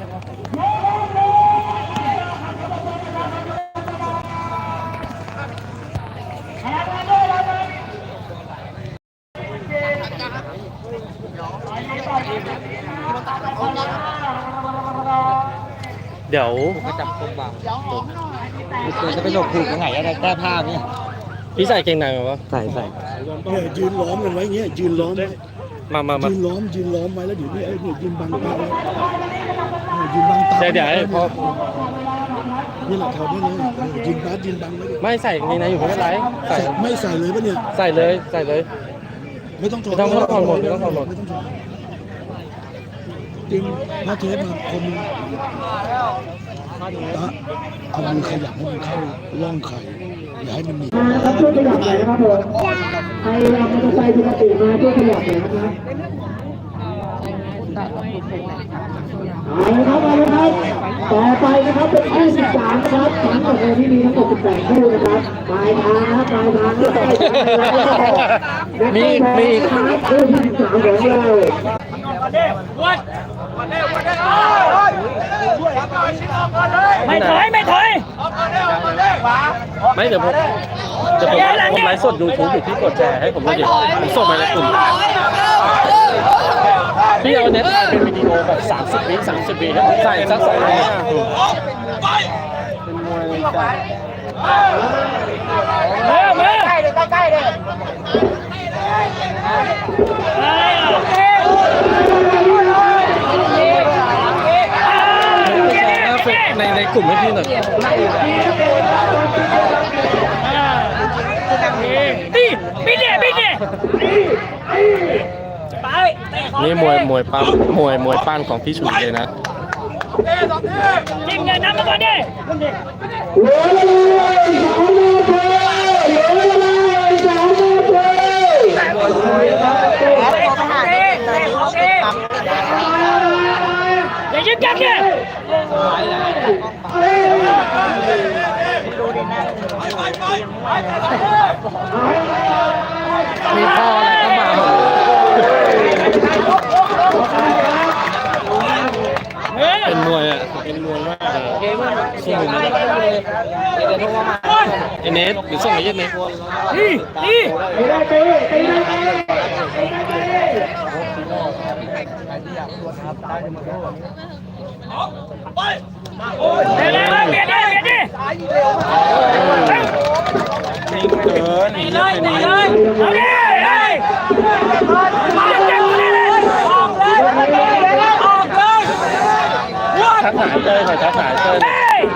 เดี๋ยวก็จับตรงบังคือจะไปหลบถูกยังไงอะไรแก้ผ้าเนี่ยพี่ใส่เกงในไหมวะใส่ใส่เนี่ยยืนล้อมกันไว้เงี้ยยืนล้อมไว้มามามายืนล้อมยืนล้อมไว้แล้วเดี๋ยวนี้ไอ้เนี่ยยืนบังตาไว้เนี่ ยยืนบังตาเดี๋ยวเดี๋ยวให้พอ นี่แหละแถวนี้เลยเออยืนบาสยืนบังไว้ดิไม่ใส่เกงในอยู่ไม่เป็นไรใส่ใส่ไม่ใส่เลยปะเนี่ย ใส่เลยใส่เลย ไม่ต้องถอดไม่ต้องไม่ต้องถอดหมดไม่ต้องถอดหมด ไม่ต้องถอดจริงพระเทปมาคมตะเอามือขยับให้มันเข้าร่องไข่อย่าให้มันหนีบนะครับช่วยขยับหน่อยนะครับผมใครนำมอเตอร์ไซค์ปกติมาช่วยขยับหน่อยนะครับ ก็ลองดูคุณนะครับเอาละครับเอาละครับต่อไปนะครับเป็นคู่สิบสามนะครับทั้งหมดในที่มีทั้งหมดสิบแปดคู่นะครับปลายทางนะครับปลายทางก็ไปมีอีมีคู่ที่สิบสามของเราไม่ถอยไม่ถอยไม่เดี๋ยวผมเดี๋ยวผมผมไลฟ์สดยูทูบอยู่ที่กดแชร์ให้ผมด้วยเดิผมส่งไปในกลุ่ม พี่เอาเน็ตถ่ายเป็นวิดีโอแบบ30วิ30วิให้ผมใส่สักสองร้อยห้าสิบใกล้เลยในในกลุ่มให้พี่หน่อยนี่ม วยมวยปั้มมวยมวยปั้นของพี่ชุยเลยนะเหลือเวลาอีกสองนาทีเหลือเวลาอีกสองนาทีอย่ายึดยักเนี่ยมีพ่ออะไรก็มาหมดเป็นมวยอะ เป็นมวยมากเลย สู้นะไอเนสหรือส่งไอ้ยันเนสนี่นี่ตีได้ตีตีได้ตีเดี๋ยเดี๋ยวเดี๋ยวเดี๋ยวเดี๋ยเกินตีเลยตีเลยเอาดิเลยจับจับเลยออกเลยออกเลยวัดทักหายเตยหน่อยทักหายเตย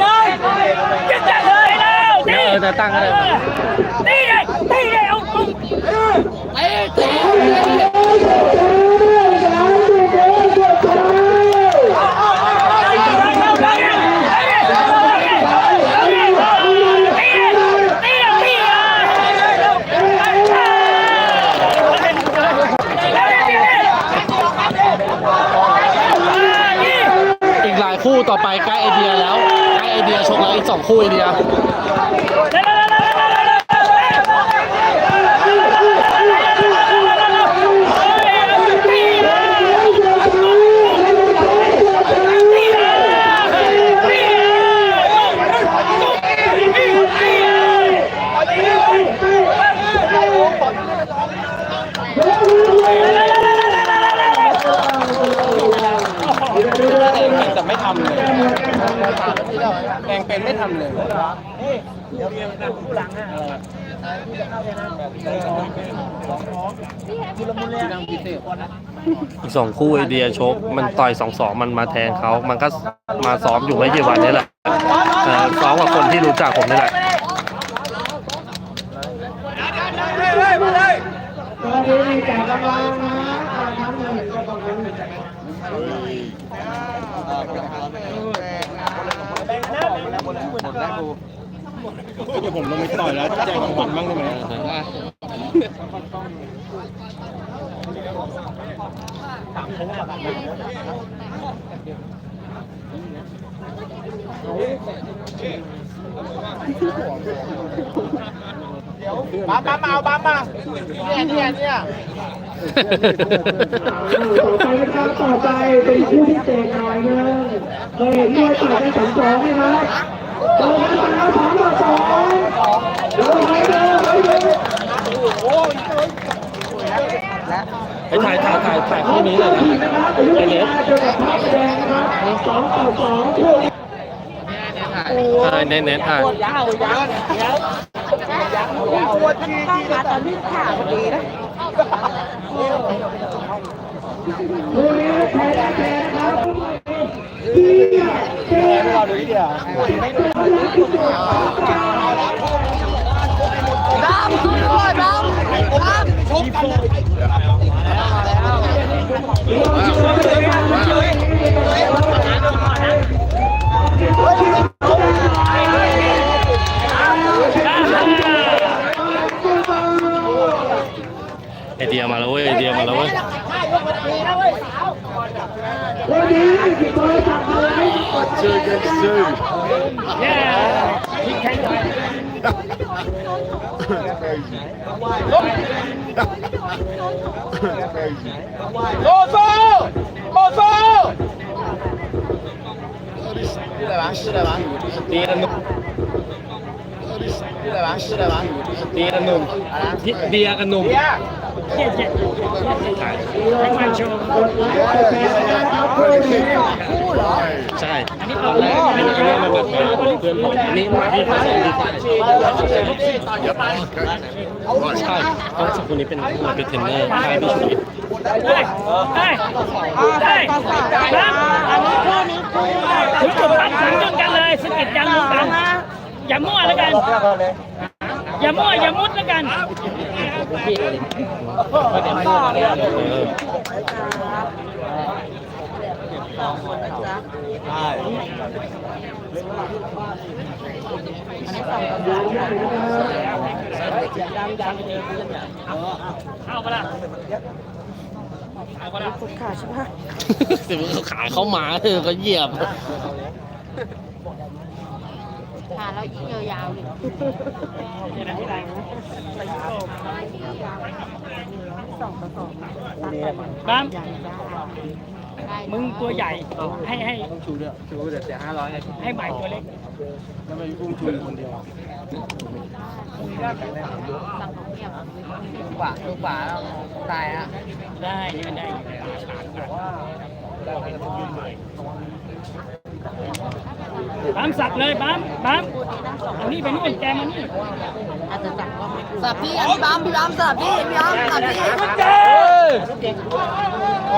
เลยยึดจัดเลยแล้วเดี๋ยวเออจะตั้งอะไรตีเลยตีเลยเอาเอาอีกหลายคู่ต่อไปใกล้ ชกแล้วอีกสองคู่ไอเดีย แต่ไม่ทำเลยแกงเป็นไม่ทำเลย อีกสองคู่ไอเดียชก มันต่อยสองสองมันมาแทนเขามันก็มาซ้อมอยู่ไม่กี่วันนี้แหละเออซ้อมกับคนที่รู้จักผมนี่แหละตอนนี้มีแต่กำลังนะทำหนึ่งก็ต้องเดี๋ยวผมลงไปต่อยแล้วแจกรางวัลบ้างได้ไหม บ้าบ้ามาเอาบ้ามาเนี่ยเนี่ยเนี่ยต่อไปนะครับต่อไปเป็นคู่ที่เตะหน่อยนึงเคยเห็นด้วยต่อยกันสองสองไหมครับต่อยกันสามสองต่อสองเดี๋ยวไปเดินไปเดิน ไปถ่ายถ่ายถ่ายถ่ายคู่นี้เลยนะทีนะครับอายุทยาเจอกับพระแดงนะครับสองต่อสองคู่นี้เออเน้นเน้นถ่ายคู่นี้แพ้แพ้ครับเฮียเจ๊เราดูที่เดียวไอเดียมาแล้วเว้ยไอเดียมาแล้วเว้ยวันนี้ติดโทรศัพท์มาไว้กดชื่อกันชื่อ โลโซโลโซชื่ออะไรวะชื่ออะไรวะตีกันนุ่มชื่ออะไรวะชื่ออะไรวะตีกันนุ่มเบียร์กันนุ่ม เบียร์กดไลค์กดแชร์นะครับคู่นี้ใช่อันนี้ตอนแรกอันนี้มาเปิดเผยเพื่อนผมอันนี้มาที่เขาส่งที่ใช่ใช่ต้องสกุลนี้เป็นมาเป็นเทรนเนอร์ใช่พี่ชุยได้ได้ได้ครับอันนี้คู่นี้คู่ถึงจุดตัดถึงจุดกันเลยสกิดยันมุกกันอย่ามั่วแล้วกัน อย่ามั่วอย่ามุดแล้วกันเอาไปละเอาไปละสิเขาขายเข้ามาเออก็เหยียบ ขาเรายิ่งยาวๆเลยบ้ามได้มึงตัวใหญ่ให้ให้ชูด้วยชูเดี๋ยวเสียห้าร้อยให้ใหม่ตัวเล็กแล้วไม่อุ้มชูคนเดียวลูกป่าลูกป่าตายอะได้ยืนได้บ้ามสับเลยบ้ามบ้ามเอานี่ไปนู่นแกมานี่อาจจะสั่งก็ไม่ถูกสับพี่อันนี้บ้ามพี่บ้ามสับพี่พี่บ้ามสับพี่ไอ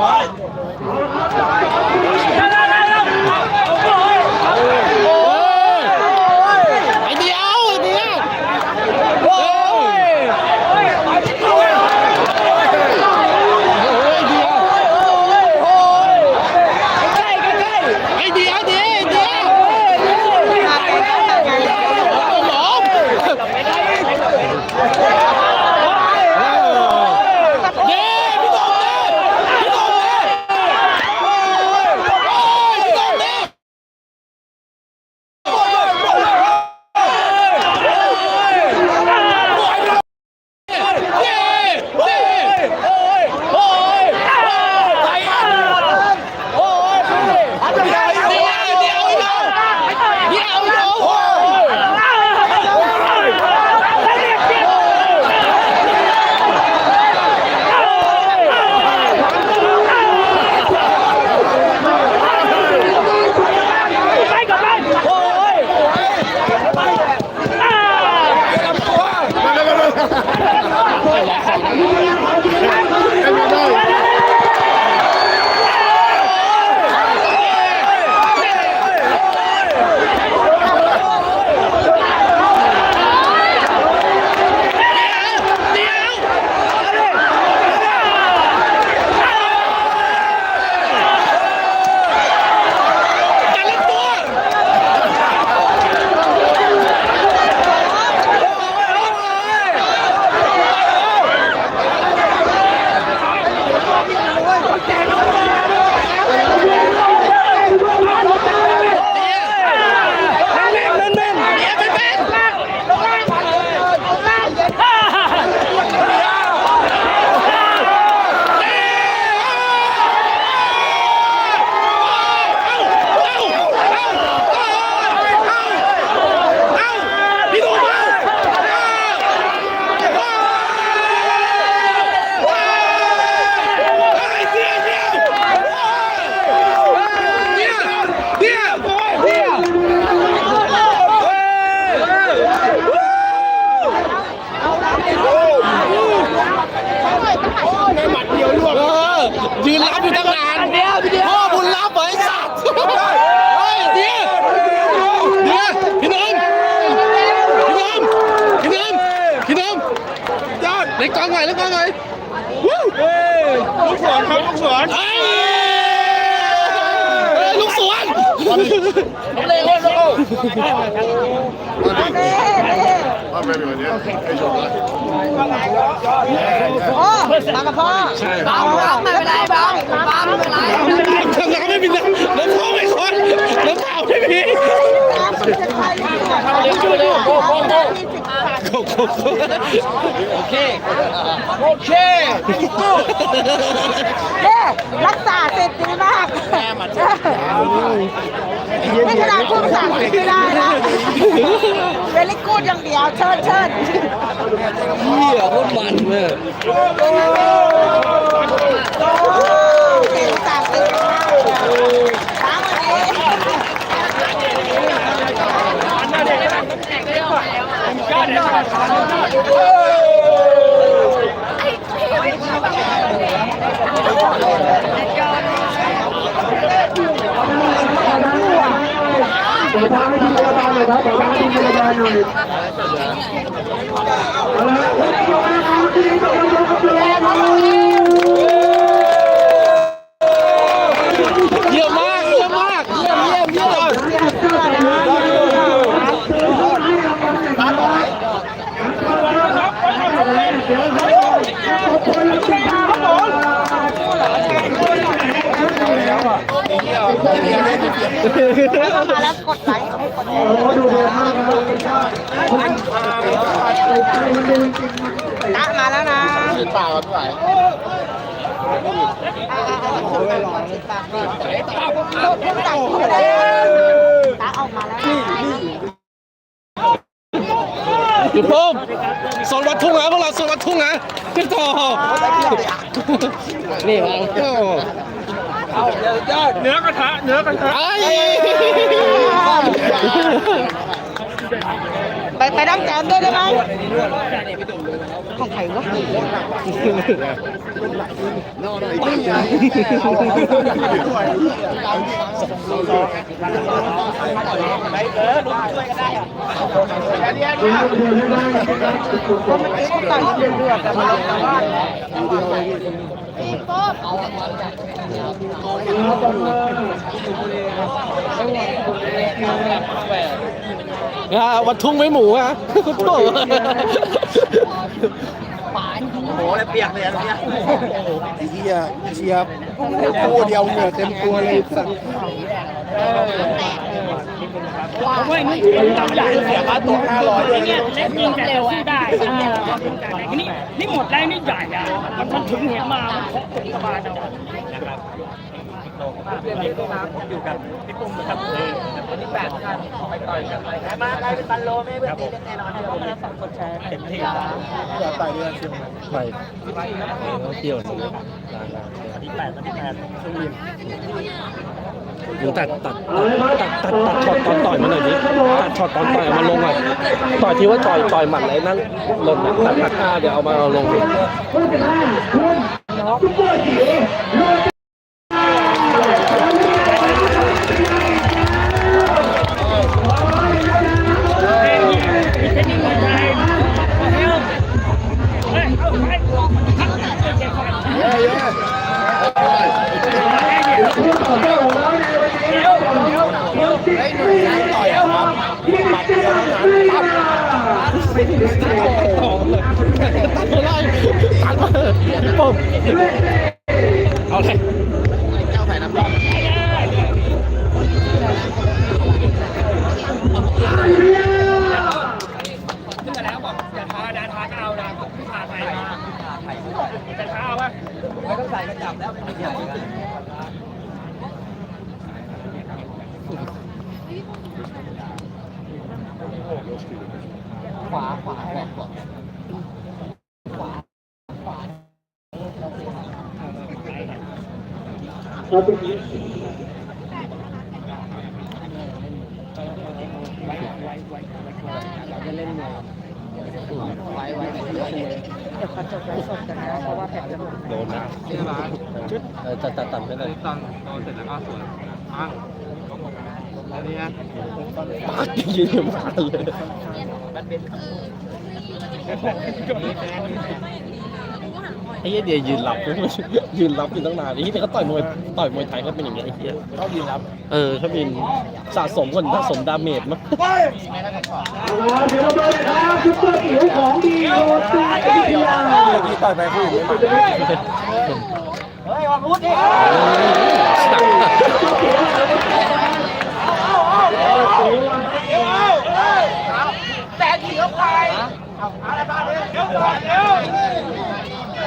ล่นก้องหน่อยเล่นก้องหน่อยวู้เฮ้ลูกสวนครับลูกสวนเฮ้ยเฮ้ยลูกสวนเล่นเลยลูก I'm ready with you. Hey, John, right? โอ้มากับพ่อบ้าบ้าไม่เป็นไรบ้าบ้าไม่เป็นไรทำงานไม่มีน้ำน้ำท่อไม่คอนน้ำเปล่าไม่มี ตามจะใครข้าเร็วเข้าเร็วโอ้โห โอเค โอเค เด้รักษาเสร็จดีมากไม่ขนาดพูดภาษาอังกฤษไม่ได้นะเวลิกูดอย่างเดียว เชิญเชิญเหี้ยโคตรมันเลยโอ้เก่งภาษาอังกฤษมากถามวันนี้ เดี๋ยวพาไปที่พยาบาลหน่อยครับเดี๋ยวพาไปที่พยาบาลหน่อยเอาละวันนี้ยกนะครับที่นี่ต้องยกครับเลยครับ เยี่ยมมากเยี่ยมมากเยี่ยมเยี่ยมเยี่ยม มาแล้วกดไลค์ให้กดแชร์โอ้ดูเดือดมากครับใจมันดูจริงตะมาแล้วนะเปล่าด้วตะออกมาแล้วหยุดพุ่มสนวัดทุ่งนะพวกเราสอนวัดทุ่งนะขึ้นต่อนี่วาง เอาเนื้อกระทะ เนื้อกระทะไป ไปน้ำแจมด้วยได้ไหมของใครวะๆเดือดไม่ได้ครับก็เมื่อกี้ต่อยเดือดเดือดแต่มาแต่ว่า อ่าวัดทุ่งไม่หมูอะโถ่โอ้โหเลยเปียกเลยอันเนี้ยไอ้เหี้ยเชียบคู่เดียวเหงื่อเต็มตัวเลยสัตว์ผมว่านี่ทำใหญ่เสียค่าตัวห้าร้อยเลยเนี่ยเล็กยิงแต่สู้อได้อ่านี่นี่หมดได้นี่ใหญ่อะมันถึงเห็นมามันครบถึงประมาณเอา นะครับอยู่กับพี่ปุ้มนะครับวันนี้แปดท่านไปต่อยกันมาใครเป็นตันโลไม่เป็นตีแน่นอนเพราะมันสองคนแชร์เต็มที่เดี๋ยวต่อยเดือนเชียงใหม่ไปเขาเที่ยวนี่ร้านร้าวันที่แปดวันที่แปดช่วงเย็นมึงตัดตัดตัดตัดตัดช็อตตอนต่อยมาหน่อยดิตัดช็อตตอนต่อยมาลงอะต่อยที่ว่าต่อยต่อยหมัดอะไรนั่นลงตัดตัดอ่าเดี๋ยวเอามาเอาลงดิ ถึงเลยไล่ตัดมาปุ้มเอาเลยขึ้นมาแล้วบอกอย่าท้าดาท้าก็เอาดาพาไปมาจะท้าเอาปะไม่ต้องใส่กระจับแล้วเป็นใหญ่กัน ขวาขวาให้แรงกว่า เดี๋ยวเขาจบไลฟ์สดกันนะเพราะว่าแผลจะหมดโดนนะเออตัดตัดตัดไม่ได้ตอนตอนเสร็จแล้วก็สวนอ้างอันนี้นะยืนอยู่บ้านเลยมันเป็นไอ้ เหี้ยเดียยืนรับ ยืนรับอยู่ตั้งนานไอ้เหี้ยเขาต่อยมวยต่อยมวยไทยก็เป็นอย่างเงี้ยไอ้เหี้ยเขายืนรับเออเขาเป็นสะสมก่อนสะสมดาเมจมั้งเอาละเดี๋ยวเราเดินครับซุปเปอร์จิ๋วของดีโรตีอยุธยาที่ต่อยไปผู้หญิงไม่มาเ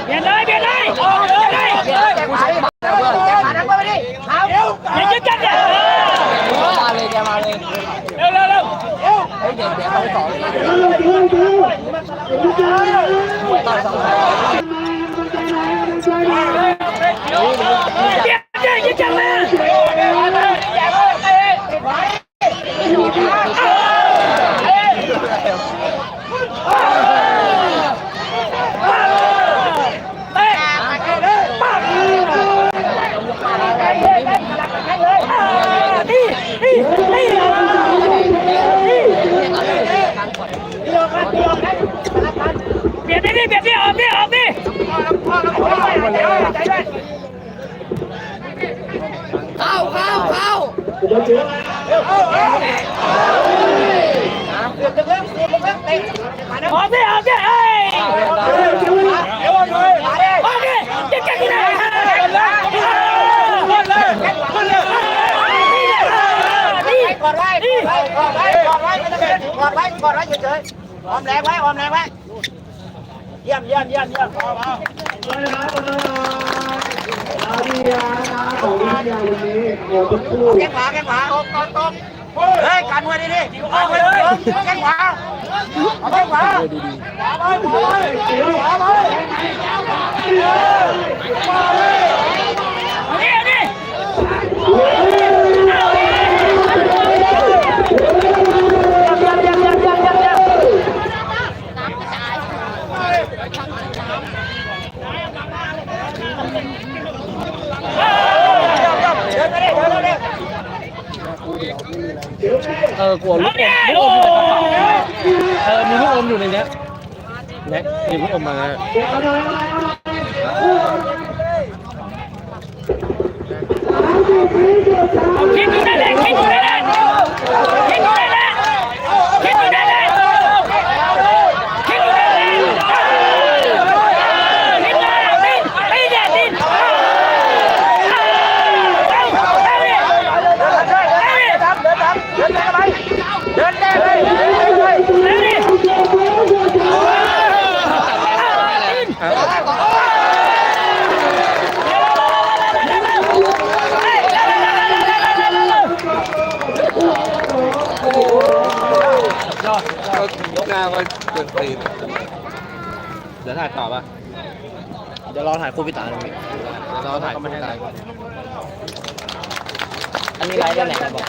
ปลี่ยนเลยเปลี่ยนเลยออกเลยเลย อย่ายึดกันเนี่ยมาเลยแกมาเลยเร็วเร็วเร็วจิ๋วจิ๋วจิ๋วอยุธยาต่อยสองคนใจไหนใจไหน เจ็บเจ็บยึดกันเลยเตะปังนี่นี่นี่เปลี่ยนดิเปลี่ยนดิออกดิออกดิ เดี๋ยวจิ๋วออกดิออกดิเอ้ยจิ๋วออกดิจะจะที่ไหนนี่กอดไว้กอดไว้กอดไว้กอดไว้ไม่ต้องเดินกอดไว้กอดไว้เฉยๆออมแรงไว้ออมแรงไว้เยี่ยมเยี่ยมเยี่ยมเยี่ยมเอาดียาของวิทยาวันนี้โอ้ทุกคู่แข้งขวาแข้งขวาตรงตรงตรงเฮ้ยการมวยดีดิเอาไปเลยแข้งขวาเอาแข้งขวานี่นี่เดินไปดิเดินไป เออกลัวลูกอมลูกอมเออมีลูกอมอยู่ในเนี้ยแน็กมีลูกอมมาเอาหน่อยเอาหน่อยเอาหน่อยสามสิดดูได้เลยคิดอยู่ได้เลยคิดอยู่ได้เลยายต่อป่ะเดี๋ยวรอถ่ายคู่พี่ตาหน่อยพี่รอถ่ายคู่พี่ตาก่อนอันนี้ไลฟ์ได้ไหนบอก